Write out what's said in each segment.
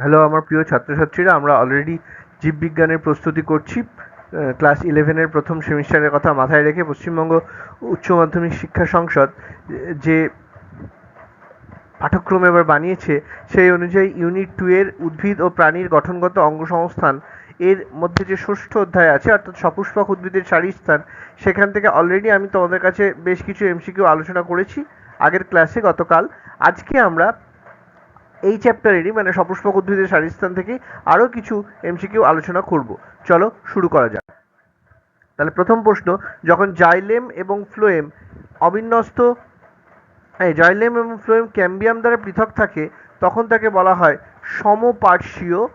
Hello আমার প্রিয় ছাত্রছাত্রীরা, আমরা অলরেডি জীববিজ্ঞানের প্রস্তুতি করছি। ক্লাস ইলেভেনের প্রথম সেমিস্টারের কথা মাথায় রেখে পশ্চিমবঙ্গ উচ্চ মাধ্যমিক শিক্ষা সংসদ, যে পাঠ্যক্রম এবার বানিয়েছে, সেই অনুযায়ী ইউনিট টু এর উদ্ভিদ ও প্রাণীর গঠনগত অঙ্গসংস্থান এর মধ্যে যে ষষ্ঠ অধ্যায় আছে, অর্থাৎ সপুষ্পক উদ্ভিদের সারি স্থান, সেখান থেকে অলরেডি আমি তোমাদের কাছে বেশ কিছু এমসিকিউ আলোচনা করেছি আগের ক্লাসে গতকাল। আজকে আমরা এই চ্যাপ্টারেরই মানে সপুষ্পক উদ্ভিদের সারিস্থান থেকে আরও কিছু এমসিকিউ আলোচনা করব। চলো শুরু করা যাক। তাহলে প্রথম প্রশ্ন, যখন জাইলেম এবং ফ্লোয়েম অবিন্যস্ত এই জাইলেম এবং ফ্লোয়েম ক্যাম্বিয়াম দ্বারা পৃথক থাকে, তখন তাকে বলা হয় সমপার্শ্বীয়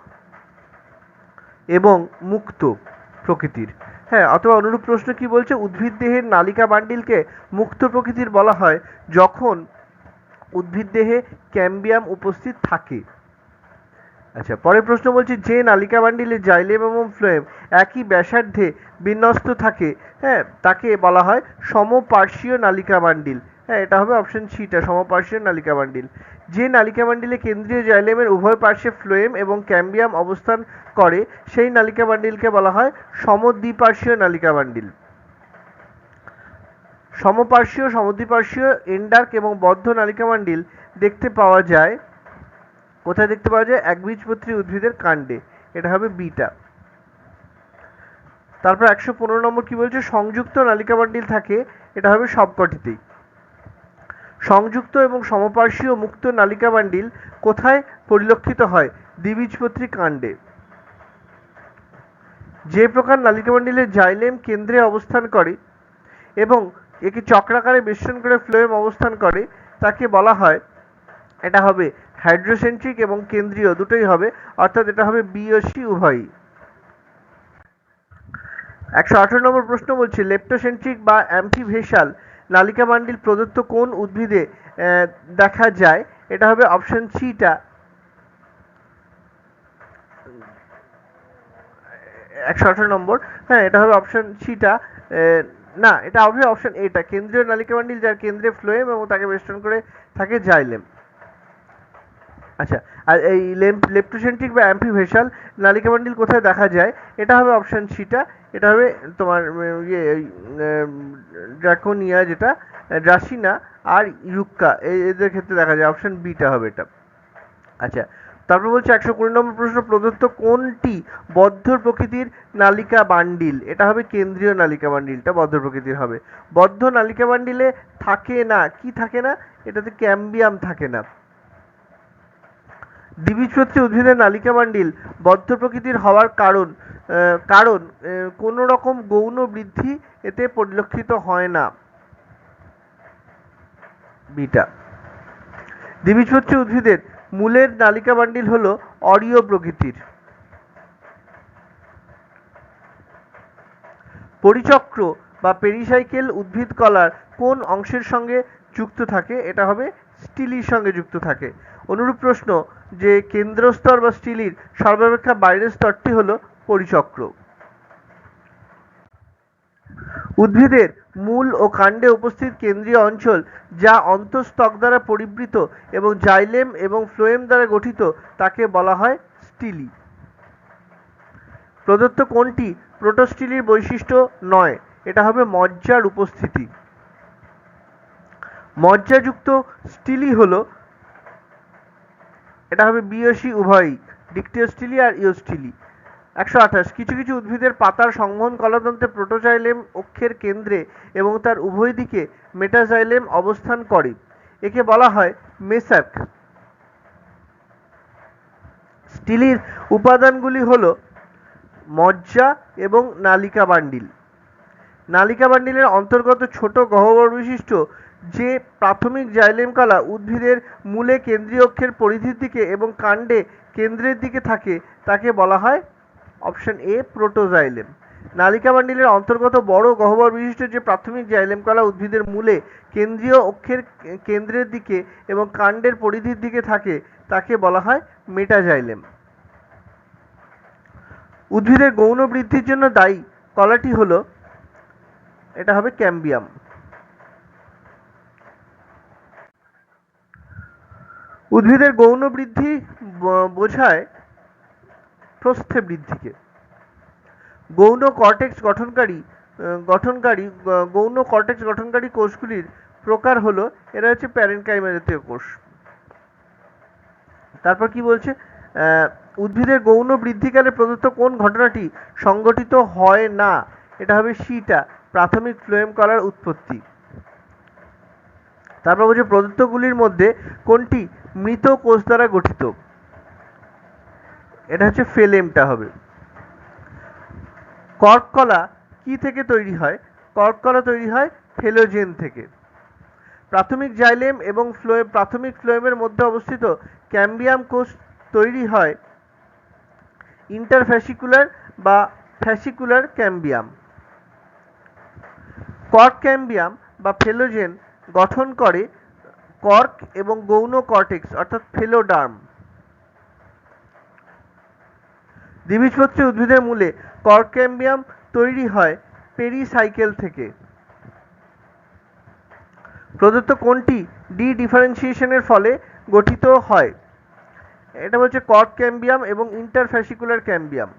এবং মুক্ত প্রকৃতির। হ্যাঁ অথবা অনুরূপ প্রশ্ন কি বলছে? উদ্ভিদ দেহের নালিকা বান্ডিলকে মুক্ত প্রকৃতির বলা হয় যখন উদ্ভিদ দেহে ক্যাম্বিয়াম উপস্থিত থাকে। আচ্ছা পরের প্রশ্ন বলছি, যে নালিকা বান্ডিলে জাইলেম এবং ফ্লোয়েম একই ব্যাসার্ধে বিন্যস্ত থাকে হ্যাঁ তাকে বলা হয় সমপার্শ্বীয় নালিকা বান্ডিল। হ্যাঁ এটা হবে অপশন সিটা সমপার্শ্বীয় নালিকা বান্ডিল। যে নালিকা বান্ডিলে কেন্দ্রীয় জাইলেমের উভয় পার্শ্বে ফ্লোয়েম এবং ক্যাম্বিয়াম অবস্থান করে, সেই নালিকা বান্ডিলকে বলা হয় সমদ্বিপার্শ্বীয় নালিকা বান্ডিল। সমপার্শ্বীয়, সমদ্বিপার্শ্বীয়, এন্ডার্ক এবং বদ্ধ নালিকামণ্ডল দেখতে পাওয়া যায়। কোথায় দেখতে পাওয়া যায়? একবীজপত্রী উদ্ভিদের কাণ্ডে। এটা হবে বিটা। তারপর একশো পনেরো নম্বর কি বলছে? সংযুক্ত নালিকামণ্ডল থাকে, এটা হবে সবকটিতেই। সংযুক্ত এবং সমপার্শ্বীয় মুক্ত নালিকামণ্ডল কোথায় পরিলক্ষিত হয়? দ্বিবীজপত্রী কাণ্ডে। যে প্রকার নালিকামণ্ডলের জাইলেম কেন্দ্রে অবস্থান করে এবং একে চক্রাকারে মিশ্রণ করে ফ্লোয়েম অবস্থান করে? তাকে বলা হয়? এটা হবে হাইড্রোসেন্ট্রিক এবং কেন্দ্রীয়, দুটোই হবে। অর্থাৎ এটা হবে বি ও সি উভয়ই। একশো আঠারো নম্বর প্রশ্ন বলছি, লেপ্টোসেন্ট্রিক বা অ্যাম্ফিভেসাল নালিকা মান্ডিল প্রদত্ত কোন উদ্ভিদে দেখা যায়? এটা হবে অপশন সিটা। একশো আঠারো নম্বর। হ্যাঁ এটা হবে অপশন সিটা। না, এটা হবে অপশন এটা কেন্দ্রীয় নালিকা মান্ডিল যার কেন্দ্রে ফ্লোয়েম এবং তাকে বেষ্টন করে থাকে জাইলেম। আচ্ছা আর এই লেপ্টোসেন্ট্রিক বা অ্যাম্পিভেসাল নালিকা মান্ডিল কোথায় দেখা যায়? এটা হবে অপশন সিটা এটা হবে তোমার ইয়ে ড্রাকোনিয়া যেটা, ড্রাসিনা আর ইউক্কা এদের ক্ষেত্রে দেখা যায় অপশন বিটা হবে এটা। আচ্ছা তারপর বলছে একশো কুড়ি নম্বর প্রশ্ন, প্রদত্ত কোনটি বদ্ধ প্রকৃতির নালিকা বান্ডিল? এটা হবে কেন্দ্রীয় নালিকা বান্ডিলটা বদ্ধ প্রকৃতির হবে। বদ্ধ নালিকা বান্ডিলে থাকে না, কি থাকে না? এটাতে ক্যাম্বিয়াম থাকে না। দ্বিবীজপত্রী উদ্ভিদের নালিকা বান্ডিল বদ্ধ প্রকৃতির হওয়ার কারণ কারণ কোনো রকম গৌণ বৃদ্ধি এতে পরিলক্ষিত হয় না। বিটা। দ্বিবীজপত্রী উদ্ভিদের মূলের নালিকা বান্ডিল হলো অরীয় প্রকৃতির। পরিচক্র বা পেরিসাইকেল উদ্ভিদ কলার কোন অংশের সঙ্গে যুক্ত থাকে? এটা হবে স্টিলির সঙ্গে যুক্ত থাকে। অনুরূপ প্রশ্ন, যে কেন্দ্রস্তর বা স্টিলির সর্বাপেক্ষা বাইরের স্তরটি হলো পরিচক্র। উদ্ভিদের মূল ও কাণ্ডে উপস্থিত কেন্দ্রীয় অঞ্চল, যা অন্তঃস্তক দ্বারা পরিবৃত এবং জাইলেম এবং ফ্লোয়েম দ্বারা গঠিত, তাকে বলা হয় স্টিলি। প্রদত্ত কোনটি প্রোটোস্টিলির বৈশিষ্ট্য নয়, এটা হবে মজ্জার উপস্থিতি। মজ্জাযুক্ত স্টিলি হলো, এটা হবে বিয়সি উভয়ই ডিকটিওস্টিলি আর ইওস্টিলি। একশো আঠাশ। কিছু কিছু উদ্ভিদের পাতার সংবহন কলাতন্ত্রে প্রোটোজাইলেম অক্ষের কেন্দ্রে এবং তার উভয় দিকে মেটাজাইলেম অবস্থান করে। একে বলা হয় মেসাক স্টিলির উপাদানগুলি হল মজ্জা এবং নালিকা বান্ডিল। নালিকা বান্ডিলের অন্তর্গত ছোট গহ্বর বিশিষ্ট যে প্রাথমিক জাইলেম কলা উদ্ভিদের মূলে কেন্দ্রীয় অক্ষের পরিধির দিকে এবং কাণ্ডে কেন্দ্রের দিকে থাকে, তাকে বলা হয় অপশন এ, প্রোটোজাইলেম। নালিকা বান্ডিলের অন্তর্গত বড় গহ্বর বিশিষ্ট যে প্রাথমিক জাইলেম কলা উদ্ভিদের মূলে কেন্দ্রীয় অক্ষের কেন্দ্রের দিকে এবং কাণ্ডের পরিধির দিকে থাকে, তাকে বলা হয় মেটাজাইলেম। উদ্ভিদের গৌণ বৃদ্ধির জন্য দায়ী কলাটি হলো, এটা হবে ক্যাম্বিয়াম। উদ্ভিদের গৌণ বৃদ্ধি বোঝায় প্রস্থে বৃদ্ধিকে। গৌণ কর্টেক্স গঠনকারী গঠনকারী গৌণ কর্টেক্স গঠনকারী কোষগুলির প্রকার হলো, এরা হচ্ছে প্যারেনকাইমা জাতীয় কোষ। তারপর কি বলছে? উদ্ভিদের গৌণ বৃদ্ধিকালে প্রদত্ত কোন ঘটনাটি সংগঠিত হয় না? এটা হবে সিটা, প্রাথমিক ফ্লোয়েম কলার উৎপত্তি। তারপর বলছে, প্রদত্তগুলির মধ্যে কোনটি মৃত কোষ দ্বারা গঠিত? এটা হচ্ছে ফেলেমটা হবে। কর্ক কলা কি থেকে তৈরি হয়? কর্ক কলা তৈরি হয় ফেলোজেন থেকে। প্রাথমিক জাইলেম এবং ফ্লোয়েম প্রাথমিক ফ্লোয়েমের মধ্যে অবস্থিত ক্যাম্বিয়াম কোষ তৈরি হয় ইন্টারফ্যাসিকুলার বা ফ্যাসিকুলার ক্যাম্বিয়াম। কর্ক ক্যাম্বিয়াম বা ফেলোজেন গঠন করে কর্ক এবং গৌণ কর্টেক্স, অর্থাৎ ফেলোডার্ম। দ্বিবীজপত্রী উদ্ভিদের মূলে কর্ক ক্যাম্বিয়াম তৈরি হয় পেরিসাইকেল থেকে। প্রদত্ত কোনটি ডি ডিফারেন্সিয়েশনের ফলে গঠিত হয়। এটা হচ্ছে কর্ক ক্যাম্বিয়াম এবং ইন্টারফ্যাসিকুলার ক্যাম্বিয়াম।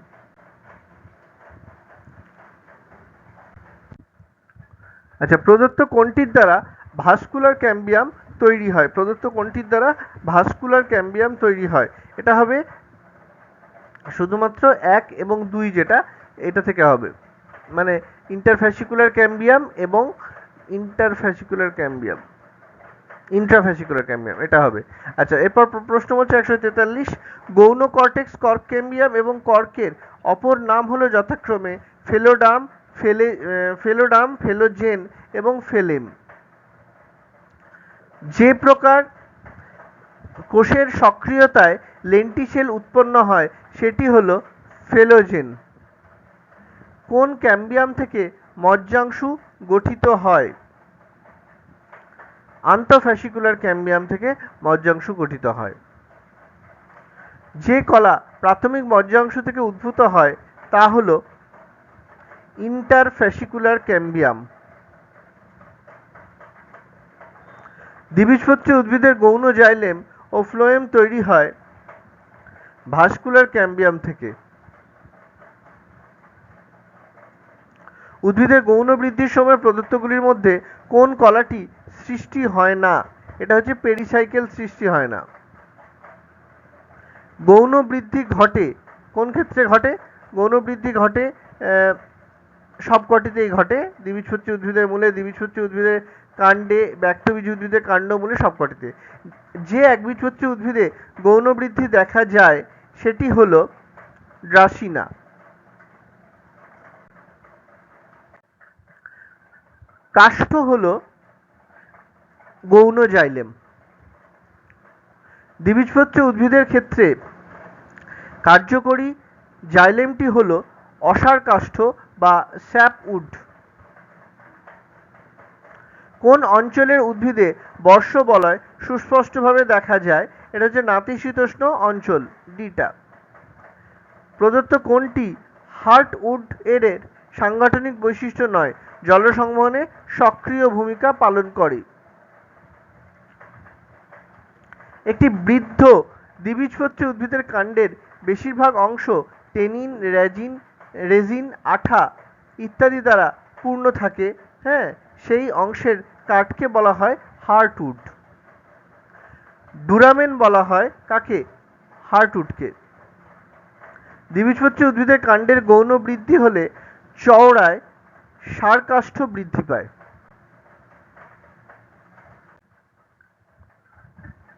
আচ্ছা প্রদত্ত কোনটির দ্বারা ভাস্কুলার ক্যাম্বিয়াম তৈরি হয়। প্রদত্ত কোনটির দ্বারা ভাস্কুলার ক্যাম্বিয়াম তৈরি হয়। এটা হবে শুধুমাত্র এক এবং দুই যেটা, এটা থেকে হবে। মানে ইন্টারফ্যাসিকুলার ক্যাম্বিয়াম এবং ইন্টারফ্যাসিকুলার ক্যাম্বিয়াম ইন্ট্রাফ্যাসিকুলার ক্যাম্বিয়াম এটা হবে। আচ্ছা এরপর প্র- প্রশ্ন হচ্ছে একশো তেতাল্লিশ, গৌণ কর্টেক্স কর্ক ক্যাম্বিয়াম এবং কর্কের অপর নাম হলো যথাক্রমে ফেলোডাম ফেলে ফেলোডাম ফেলোজেন এবং ফেলেম যে প্রকার কোষের সক্রিয়তায় লেন্টিসেল উৎপন্ন হয়, সেটি হলো ফেলোজেন। কোন ক্যাম্বিয়াম থেকে মজ্জাংশু গঠিত হয়? আন্তঃফ্যাসিকুলার ক্যাম্বিয়াম থেকে মজ্জাংশু গঠিত হয়। যে কলা প্রাথমিক মজ্জাংশ থেকে উদ্ভূত হয়, তা হল ইন্টারফ্যাসিকুলার ক্যাম্বিয়াম। দ্বিবীজপত্রী উদ্ভিদের গৌণ জাইলেম ও ফ্লোয়েম তৈরি হয় ভাস্কুলার ক্যাম্বিয়াম থেকে। উদ্ভিদের গৌণ বৃদ্ধির সময় প্রদত্তগুলির মধ্যে কোন কলাটি সৃষ্টি হয় না? এটা হচ্ছে পেরিসাইকেল সৃষ্টি হয় না। গৌণ বৃদ্ধি ঘটে কোন ক্ষেত্রে ঘটে? গৌণ বৃদ্ধি ঘটে সবকটিতেই ঘটে। দ্বিবীজপত্রী উদ্ভিদের মূলে দ্বিবীজপত্রী উদ্ভিদের কাণ্ডে ব্যক্তবীজ উদ্ভিদের কাণ্ড মূলে সবকটিতে। যে একবীজপত্রী উদ্ভিদে গৌণ বৃদ্ধি দেখা যায় সেটি হল ড্রাসিনা কাষ্ঠ হল গৌণ জাইলেম। দ্বিবীজপত্রী উদ্ভিদের ক্ষেত্রে কার্যকরী জাইলেমটি হল অসার কাষ্ঠ বা স্যাপউড কোন অঞ্চলের উদ্ভিদে বর্ষ বলয় সুস্পষ্টভাবে দেখা যায় এটা হচ্ছে নাতিশীতোষ্ণ অঞ্চল ডিটা প্রদত্ত কোনটি হার্টউড এর সাংগঠনিক বৈশিষ্ট্য নয় জল সংবহনে সক্রিয় ভূমিকা পালন করে। একটি বৃদ্ধ দ্বিবীজপত্রী উদ্ভিদের কাণ্ডের বেশিরভাগ অংশ টেনিন, রেজিন রেজিন, আঠা ইত্যাদি দ্বারা পূর্ণ থাকে হ্যাঁ? সেই অংশের কাঠকে বলা হয় হার্টউড ডুরামেন বলা হয় কাকে? হার্টউডকে। দ্বিবীজপত্রী উদ্ভিদের কাণ্ডের গৌণ বৃদ্ধি হলে চওড়ায় সারকাষ্ঠ বৃদ্ধি পায়।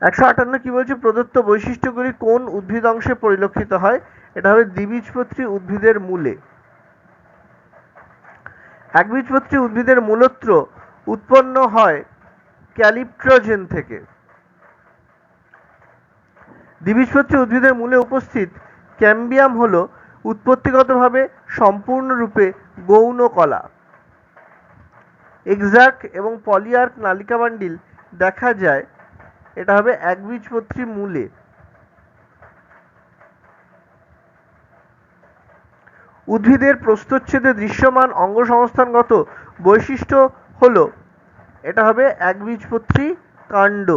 একশো আটান্ন কি বলছে? প্রদত্ত বৈশিষ্ট্যগুলি কোন উদ্ভিদ অংশে পরিলক্ষিত হয়? এটা হবে দ্বিবীজপত্রী উদ্ভিদের মূলে। একবীজপত্রী উদ্ভিদের মূলত্র উৎপন্ন হয় ক্যালিপ্ট্রোজেন থেকে। দ্বিবীজপত্রী উদ্ভিদের মূলে উপস্থিত ক্যাম্বিয়াম হল উৎপত্তিগতভাবে সম্পূর্ণরূপে গৌণ কলা। এক্সার্ক এবং পলিয়ার্ক নালিকা বান্ডিল দেখা যায়, এটা হবে একবীজপত্রী মূলে। উদ্ভিদের প্রস্থচ্ছেদে দৃশ্যমান অঙ্গসংস্থানগত বৈশিষ্ট্য হল, এটা হবে একবীজপত্রী কাণ্ড।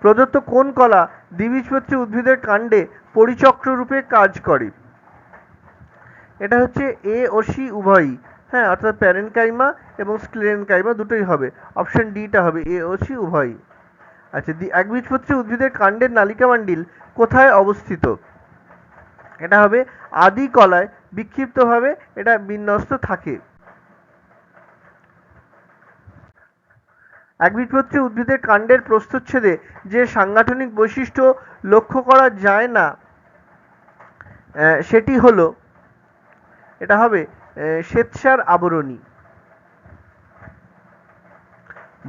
প্রদত্ত কোন কলা দ্বিবীজপত্রী উদ্ভিদের কাণ্ডে পরিচক্র রূপে কাজ করে? এটা হচ্ছে এ ও সি উভয়ই। হ্যাঁ অর্থাৎ প্যারেনকাইমা এবং স্ক্লেরেনকাইমা দুটোই হবে। অপশন ডিটা হবে এ ও সি উভয়ই। আচ্ছা দ্বি- একবীজপত্রী উদ্ভিদের কাণ্ডের নালিকামান্ডিল কোথায় অবস্থিত? এটা হবে আদি কলায় বিক্ষিপ্তভাবে এটা বিন্যস্ত থাকে। একবীজপত্রী উদ্ভিদের কাণ্ডের প্রস্থচ্ছেদে যে সাংগঠনিক বৈশিষ্ট্য লক্ষ্য করা যায় না সেটি হলো, এটা হবে শ্বেতসার আবরণী।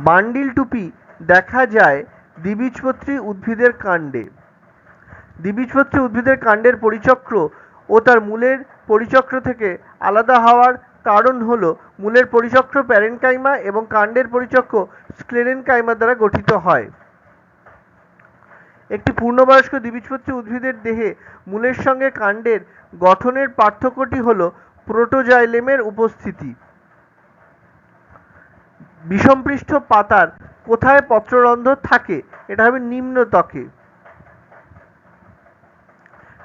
বান্ডিল টুপি দেখা যায় দ্বিবীজপত্রী উদ্ভিদের কাণ্ডে। দ্বিবীজপত্রী উদ্ভিদের কাণ্ডের পরিচক্র ও তার মূলের পরিচক্র থেকে আলাদা হওয়ার কারণ হল মূলের পরিচক্র প্যারেনকাইমা এবং কাণ্ডের পরিচক্র স্ক্লেরেনকাইমা দ্বারা গঠিত হয়। একটি পূর্ণবয়স্ক দ্বিবীজপত্রী উদ্ভিদের দেহে মূলের সঙ্গে কাণ্ডের গঠনের পার্থক্যটি হল প্রোটোজাইলেমের উপস্থিতি। বিষমপৃষ্ঠ পাতার কোথায় পত্ররন্ধ্র থাকে এটা হবে নিম্ন ত্বকে।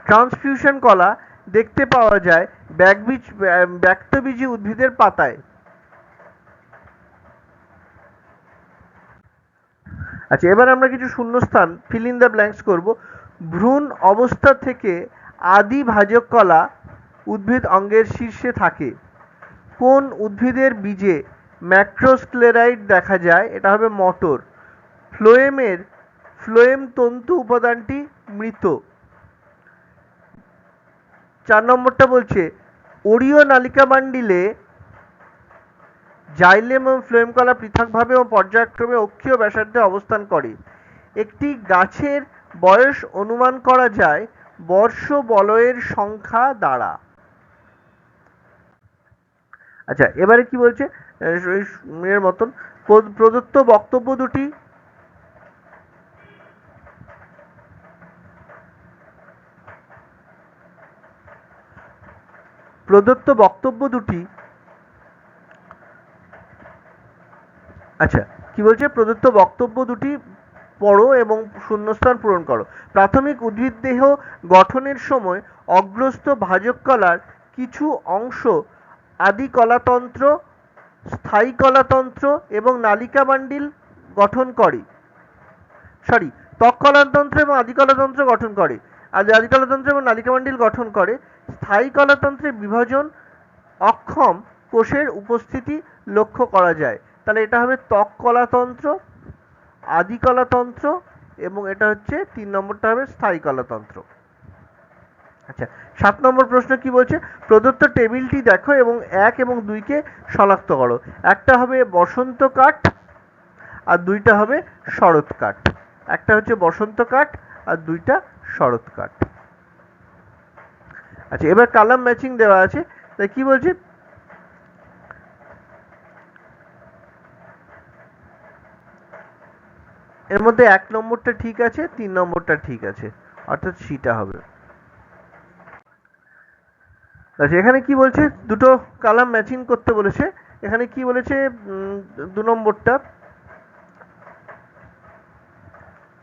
ট্রান্সফিউশন কলা দেখতে পাওয়া যায় ব্যাকবীজ ব্যক্তবীজী উদ্ভিদের পাতায়। আচ্ছা এবার আমরা কিছু শূন্যস্থান ফিল ইন দ্য ব্ল্যাঙ্কস করব। ভ্রূণ অবস্থা থেকে আদি ভাজক কলা উদ্ভিদ অঙ্গের শীর্ষে থাকে। কোন উদ্ভিদের বীজে ম্যাক্রোস্ক্লেরাইড দেখা যায়? এটা হবে মটর। ফ্লোয়েমের, ফ্লোয়েম তন্তু উপাদানটি মৃত। চার নম্বরটা বলছে ওরিও নালিকা মান্ডিলে জাইলেম এবং ফ্লেম কলা পৃথকভাবে ও পর্যায়ক্রমে অক্ষীয় ব্যাসার্ধে অবস্থান করে। একটি গাছের বয়স অনুমান করা যায় বর্ষ বলয়ের সংখ্যা দ্বারা। আচ্ছা এবারে কি বলছে? এর মতন প্র- প্রদত্ত বক্তব্য দুটি প্রদত্ত বক্তব্য দুটি আচ্ছা কি বলছে? প্রদত্ত বক্তব্য দুটি পড়ো এবং শূন্যস্থান পূরণ করো। প্রাথমিক উদ্ভিদ দেহ গঠনের সময় অগ্রস্ত ভাজক কলার কিছু অংশ আদি কলাতন্ত্র স্থায়ী কলাতন্ত্র এবং নালিকা বান্ডিল গঠন করে। সরি ত্বক কলাতন্ত্র এবং আদি কলাতন্ত্র গঠন করে। আদি আদি কলাতন্ত্র এবং নালিকা বান্ডিল গঠন করে স্থায়ী কলাতন্ত্রের বিভাজন অক্ষম কোষের উপস্থিতি লক্ষ্য করা যায়। তাহলে এটা হবে ত্বক কলাতন্ত্র, আদি কলাতন্ত্র এবং এটা হচ্ছে তিন নম্বরটা হবে স্থায়ী কলাতন্ত্র। আচ্ছা সাত নম্বর প্রশ্ন কি বলছে? প্রদত্ত টেবিলটি দেখো এবং এক এবং দুইকে শনাক্ত করো। একটা হবে বসন্ত কাঠ আর দুইটা হবে শরৎ কাঠ। একটা হচ্ছে বসন্ত কাঠ আর দুইটা শরৎ কাঠ আচ্ছা এবার কালাম ম্যাচিং দেওয়া আছে। তাই কি বলছে? এর মধ্যে এক নম্বরটা ঠিক আছে, তিন নম্বরটা ঠিক আছে। অর্থাৎ সিটা হবে। আচ্ছা এখানে কি বলছে? দুটো কালাম ম্যাচিং করতে বলেছে। এখানে কি বলেছে? দু নম্বরটা।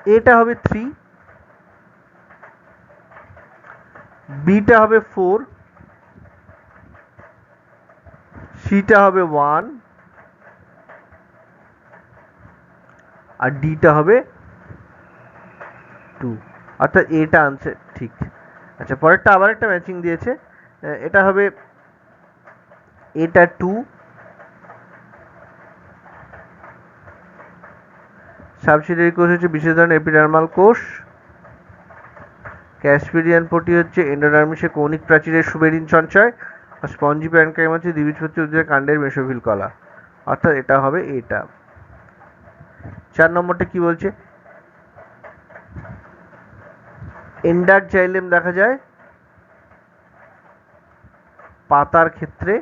এটা হবে থ্রি বিটা হবে ফোর সিটা হবে ওয়ান আর ডিটা হবে টু অর্থাৎ এটা আনছে ঠিক। আচ্ছা পরেরটা আবার একটা ম্যাচিং দিয়েছে। এটা হবে এটা টু সাবসিডিয়ারি কোষ হচ্ছে বিশেষ ধরনের এপিডার্মাল কোষ ক্যাসপিডিয়ান পটি হচ্ছে এন্ডোডার্মিসে কৌণিক প্রাচীরের সুবেরিন সঞ্চয় আর স্পঞ্জি প্যানকাইম হচ্ছে দ্বিবীজপত্রী উদ্ভিদের কাণ্ডের মেসোফিল কলা। অর্থাৎ এটা হবে এটা। চার নম্বরটা কি বলছে? এন্ডার জাইলেম দেখা যায় পাতার ক্ষেত্রে।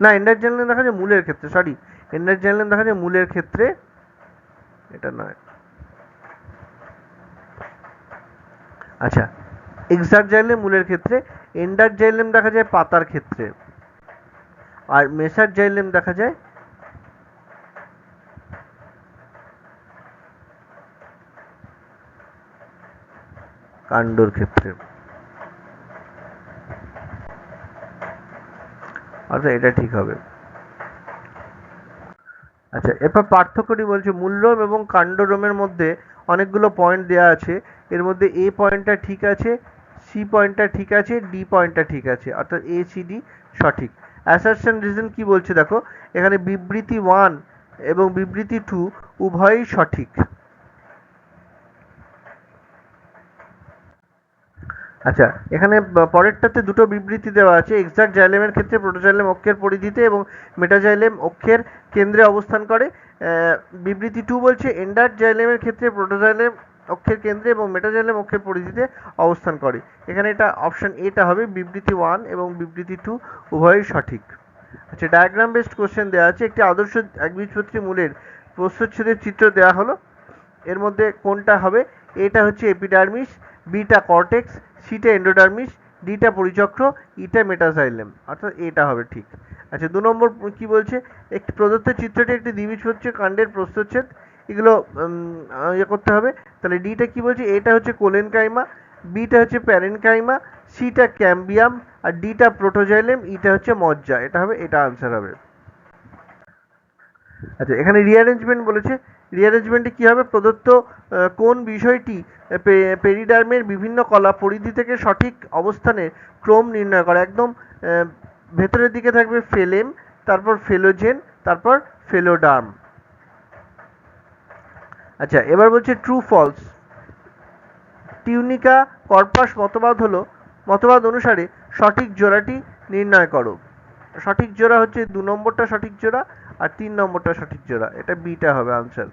না এন্ডার জাইলেম দেখা যায় মূলের ক্ষেত্রে সরি এন্ডার জাইলেম দেখা যায় মূলের ক্ষেত্রে। এটা নয়। আচ্ছা এক্সারজাইলেম মূলের ক্ষেত্রে এন্ডার জাইলেম দেখা যায় পাতার ক্ষেত্রে, আর মেসার জাইলেম দেখা যায় কাণ্ডর ক্ষেত্রে। অর্থাৎ এটা ঠিক হবে। আচ্ছা এরপর পার্থক্যটি বলছে মূল্যম এবং কাণ্ডরোমের মধ্যে অনেকগুলো পয়েন্ট দেওয়া আছে। এর মধ্যে এ পয়েন্টটা ঠিক আছে সি পয়েন্টটা ঠিক আছে ডি পয়েন্টটা ঠিক আছে। অর্থাৎ এ সি ডি সঠিক। অ্যাসারশন রিজন কি বলছে দেখো, এখানে বিবৃতি ওয়ান এবং বিবৃতি টু উভয়ই সঠিক। আচ্ছা এখানে পরেরটাতে দুটো বিবৃতি দেওয়া আছে। এক্সাক্ট জাইলেমের ক্ষেত্রে প্রোটোজাইলেম অক্ষের পরিধিতে এবং মেটাজাইলেম অক্ষের কেন্দ্রে অবস্থান করে। বিবৃতি টু বলছে এন্ডার্ট জাইলেমের ক্ষেত্রে প্রোটোজাইলেম অক্ষের কেন্দ্রে এবং মেটাজাইলেম অক্ষের পরিধিতে অবস্থান করে। এখানে এটা অপশন এটা হবে, বিবৃতি ওয়ান এবং বিবৃতি টু উভয়ই সঠিক। আচ্ছা ডায়াগ্রাম বেসড কোশ্চেন দেওয়া আছে। একটি আদর্শ একবীজপত্রী মূলের প্রস্তুচ্ছেদের চিত্র দেওয়া হলো। এর মধ্যে কোনটা হবে? এটা হচ্ছে এপিডার্মিস বিটা কর্টেক্স, সিটা এন্ডোডার্মিস, ডিটা পরিচক্র, ইটা মেটাজাইলেম অর্থাৎ এটা হবে ঠিক। আচ্ছা দু নম্বর কি বলছে? একটি প্রদত্ত চিত্রটি একটি দ্বিবীজপত্রী কাণ্ডের প্রস্থচ্ছেদ এগুলো ইয়ে করতে হবে। তাহলে ডিটা কি বলছে? এটা হচ্ছে কোলেনকাইমা, বিটা হচ্ছে প্যারেনকাইমা, সিটা ক্যাম্বিয়াম, আর ডিটা প্রোটোজাইলেম, ইটা হচ্ছে মজ্জা। এটা হবে, এটা আনসার হবে। আচ্ছা এখানে রিঅ্যারেঞ্জমেন্ট বলেছে। রিঅ্যারেঞ্জমেন্টে কি হবে? প্রদত্ত কোন বিষয়টি পেরিডার্মের বিভিন্ন কলা পরিধি থেকে সঠিক অবস্থানে ক্রম নির্ণয় করে? একদম ভেতরের দিকে থাকবে ফেলেম তারপর ফেলোজেন তারপর ফেলোডার্ম আচ্ছা এবার বলছে ট্রু ফলস টিউনিকা কর্পাস মতবাদ হলো, মতবাদ অনুসারে সঠিক জোড়াটি নির্ণয় করো। সঠিক জোড়া হচ্ছে দু নম্বরটা সঠিক জোড়া আর তিন নম্বরটা সঠিক জোড়া, এটা বিটা হবে আনসার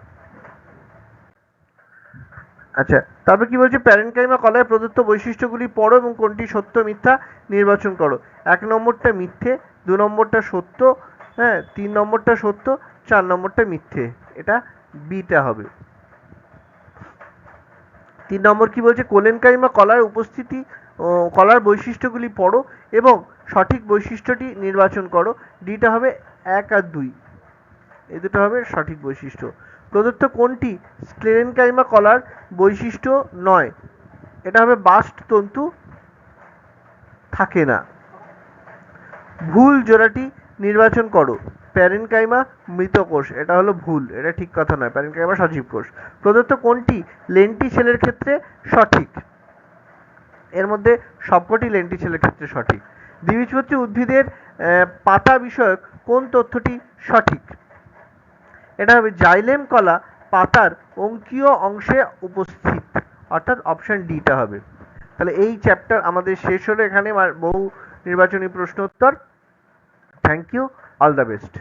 আচ্ছা তারপর কি বলছে? প্যারেনকাইমা কলায় প্রদত্ত বৈশিষ্ট্যগুলি পড়ো এবং কোনটি সত্য, মিথ্যা নির্বাচন করো। এক নম্বরটা মিথ্যে, দু নম্বরটা সত্য হ্যাঁ তিন নম্বরটা সত্য, চার নম্বরটা মিথ্যে। এটা বিটা হবে। তিন নম্বর কি বলছে? কোলেনকাইমা কলার উপস্থিতি কলার বৈশিষ্ট্যগুলি পড়ো এবং সঠিক বৈশিষ্ট্যটি নির্বাচন করো। ডিটা হবে এক আর দুই। এই দুটো হবে সঠিক বৈশিষ্ট্য। প্রদত্ত কোনটি স্ক্লেরেনকাইমা কলার বৈশিষ্ট্য নয়। এটা হবে বাস্ট তন্তু, থাকে না। ভুল জোড়াটি নির্বাচন করো। প্যারেনকাইমা মৃত কোষ, এটা হলো ভুল, এটা ঠিক কথা নয়, প্যারেনকাইমা সজীব কোষ। প্রদত্ত কোনটি লেন্টি সেলের ক্ষেত্রে সঠিক। এর মধ্যে সবকটি লেন্টি সেলের ক্ষেত্রে সঠিক। দ্বিবীজপত্রী উদ্ভিদের পাতা বিষয়ক কোন তথ্যটি সঠিক? এটা হবে জাইলেম কলা পাতার অঙ্কীয় অংশে উপস্থিত। অর্থাৎ অপশন ডিটা হবে। তাহলে এই চ্যাপ্টার আমাদের শেষ হলো এখানে। বহু নির্বাচনী প্রশ্ন উত্তর thank you all the best